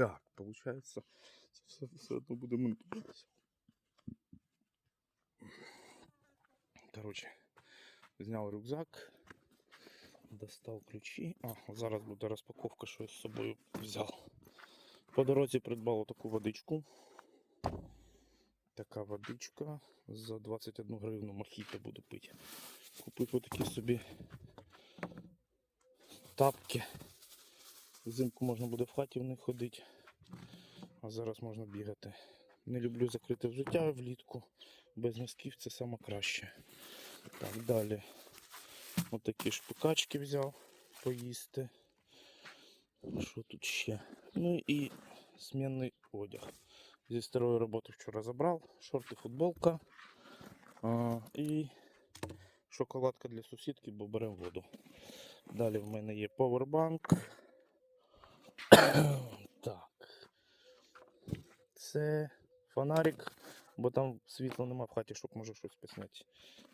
Так, получается, це все, все одно буде монтуватися. Короче, зняв рюкзак, достав ключі. А, зараз буде розпаковка, що я з собою взяв. По дорозі придбав таку водичку. Така водичка за 21 гривну мохіто буду пити. Купив отакі собі тапки. Взимку можна буде в хаті в них ходити, а зараз можна бігати. Не люблю закрите взуття влітку. Без носків це саме краще. Так, далі. Отакі шпикачки взяв поїсти. Що тут ще? Ну і змінний одяг. Зі старої роботи вчора забрав. Шорти, футболка. А, і шоколадка для сусідки, бо беремо воду. Далі в мене є повербанк. Так. Це фонарик, бо там світла нема в хаті, щоб може щось посняти.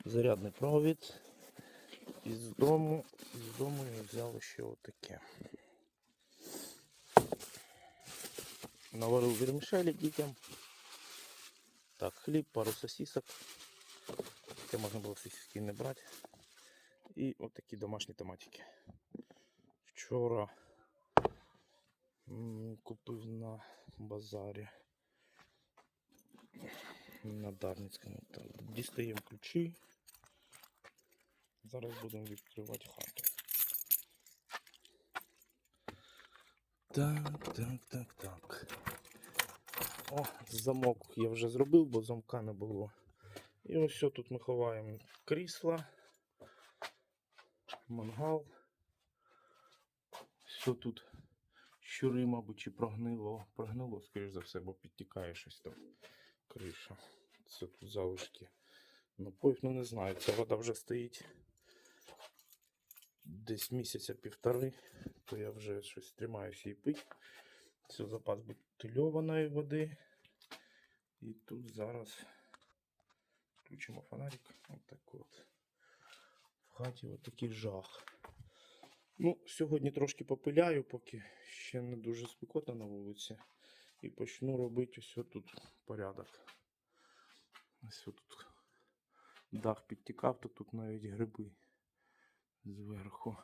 Зарядний провід. Із дому, із дому я взяв ще отаке. Наварив вермішелі дітям. Так, хліб, пару сосисок. Це можна було сосиски не брати. І отакі домашні томатики. Вчора купив на базарі. На Дарницькому. Дістаємо ключі. Зараз будемо відкривати хату. Так, так, так, так. О, замок я вже зробив, бо замка не було. І ось тут ми ховаємо крісла, мангал. Все тут щури, мабуть, чи прогнило. Прогнило, скоріш за все, бо підтікає щось там криша. Це тут залишки напоїв, ну не знаю, ця вода вже стоїть десь місяця півтори, то я вже щось тримаюся її пити. Це запас бутильованої води. І тут зараз включимо фонарик. Отак от. В хаті отакий жах. Ну, сьогодні трошки попиляю, поки ще не дуже спекотно на вулиці. І почну робити ось тут порядок. Ось тут дах підтікав, то тут навіть гриби зверху.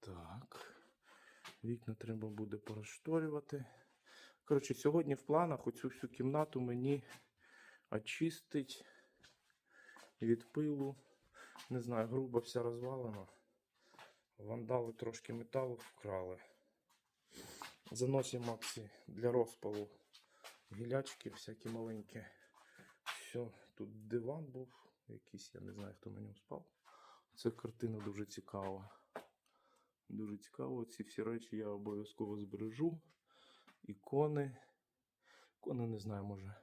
Так. Вікна треба буде порозшторювати. Коротше, сьогодні в планах оцю всю кімнату мені очистить від пилу. Не знаю, грубо вся розвалена. Вандали трошки металу вкрали. Заносимо Максі для розпалу гілячки всякі маленькі. Все, тут диван був якийсь, я не знаю, хто на ньому спав. Це картина дуже цікава. Дуже цікаво. Ці всі речі я обов'язково збережу. Ікони. Ікони не знаю, може.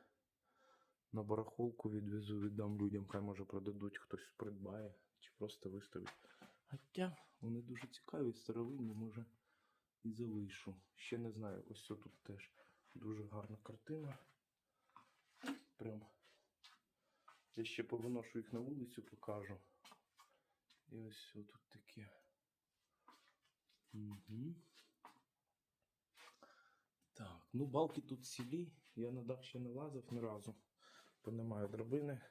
На барахолку відвезу, віддам людям, хай може продадуть, хтось придбає чи просто виставить. Хоча вони дуже цікаві, старовинні, може і залишу. Ще не знаю, ось тут теж дуже гарна картина. Прям. Я ще повиношу їх на вулицю, покажу. І ось тут таке. Угу. Так, ну балки тут цілі. Я на дах ще не лазив ні разу, бо немає драбини.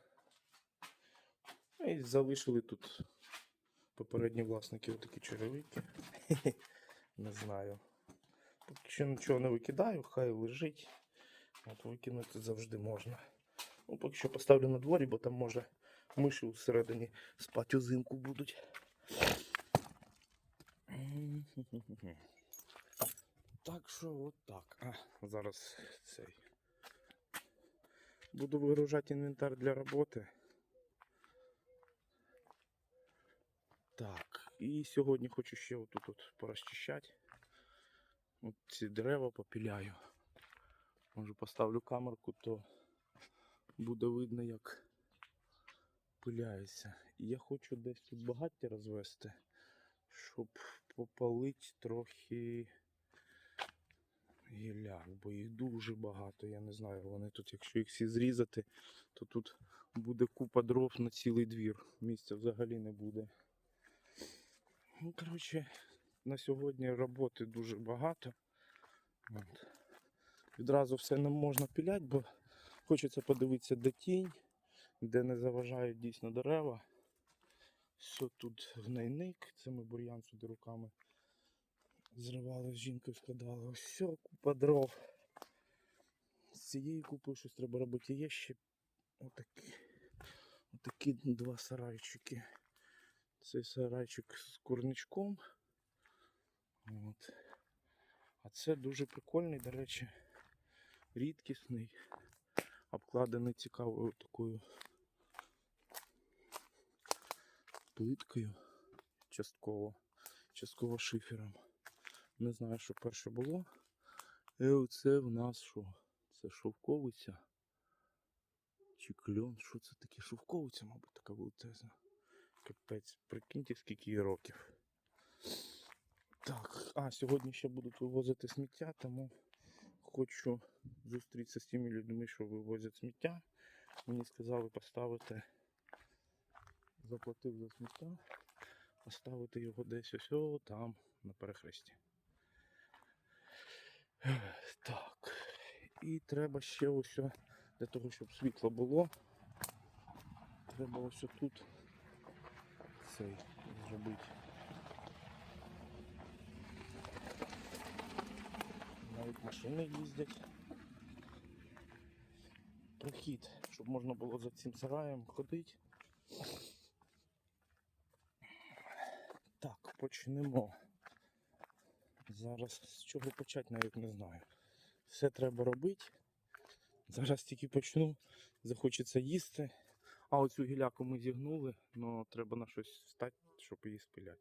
Ну, І залишили тут попередні власники отакі черевики. Не знаю. Поки що нічого не викидаю, хай лежить. От викинути завжди можна. Ну, поки що поставлю на дворі, бо там може миші всередині спати узимку будуть. Так що от так. А, зараз цей. Буду вигружати інвентар для роботи. Так, і сьогодні хочу ще отут от порозчищати. От ці дерева попіляю. Може поставлю камерку, то буде видно, як пиляється. І я хочу десь тут багаття розвести, щоб попалити трохи гіляк, бо їх дуже багато. Я не знаю, вони тут, якщо їх всі зрізати, то тут буде купа дров на цілий двір. Місця взагалі не буде. Ну, коротше, на сьогодні роботи дуже багато. От. Відразу все не можна піляти, бо хочеться подивитися, де тінь, де не заважають дійсно дерева. Все тут гнойник, це ми бур'ян сюди руками зривали з жінкою, складали. Ось все, купа дров. З цієї купи щось треба робити. Є ще отакі, отакі два сарайчики. Цей сарайчик з курничком. От. А це дуже прикольний, до речі, рідкісний, обкладений цікавою такою плиткою частково, частково шифером. Не знаю, що перше було. І оце в нас що? Це шовковиця. Чи кльон? Що це таке? Шовковиця, мабуть, така величезна. Капець, прикиньте, скільки їй років. Так, а сьогодні ще будуть вивозити сміття, тому хочу зустрітися з тими людьми, що вивозять сміття. Мені сказали поставити, заплатив за сміття, поставити його десь ось там, на перехресті. Так. І треба ще ось для того, щоб світло було. Треба ось тут цей зробити. Навіть машини їздять. Прохід, щоб можна було за цим сараєм ходити. Так, почнемо. Зараз з чого почати навіть не знаю. Все треба робити. Зараз тільки почну, захочеться їсти. А оцю гіляку ми зігнули, але треба на щось встати, щоб її спиляти.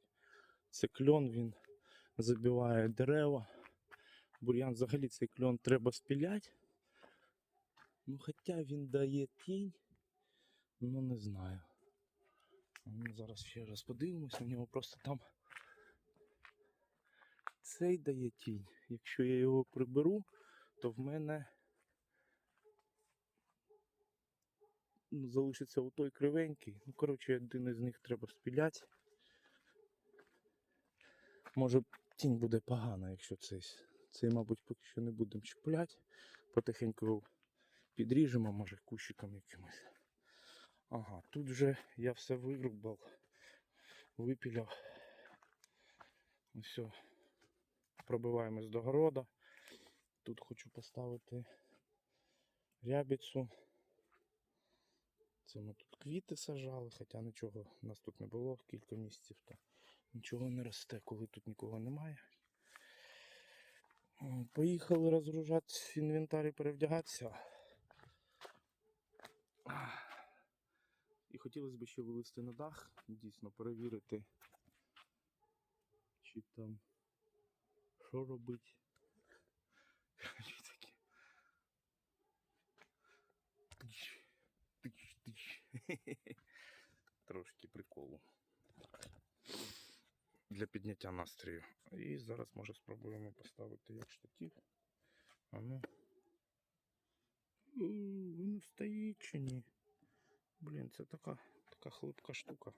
Це кльон, він забиває дерева. Бур'ян взагалі цей кльон треба спіляти. Ну, хоча він дає тінь, ну не знаю. Ну, зараз ще раз подивимось на нього, просто там цей дає тінь. Якщо я його приберу, то в мене залишиться отой кривенький. Ну, коротше, один із них треба спіляти. Може тінь буде погана, якщо цей. Цей, мабуть, поки що не будемо чіпляти. Потихеньку підріжемо, може, кущиком якимось. Ага, тут вже я все вирубав, випіляв. Все. Пробиваємось до города. Тут хочу поставити рябицю. Це ми тут квіти сажали, хоча нічого у нас тут не було кілька місяців, то нічого не росте, коли тут нікого немає. Поїхали розгружати інвентар і перевдягатися. І хотілося б ще вилізти на дах, дійсно перевірити, чи там що робить. Трошки приколу. Для підняття настрою. І зараз може спробуємо поставити як штатив. А ну. У, Він стоїть чи ні? Блін, це така, така хлипка штука.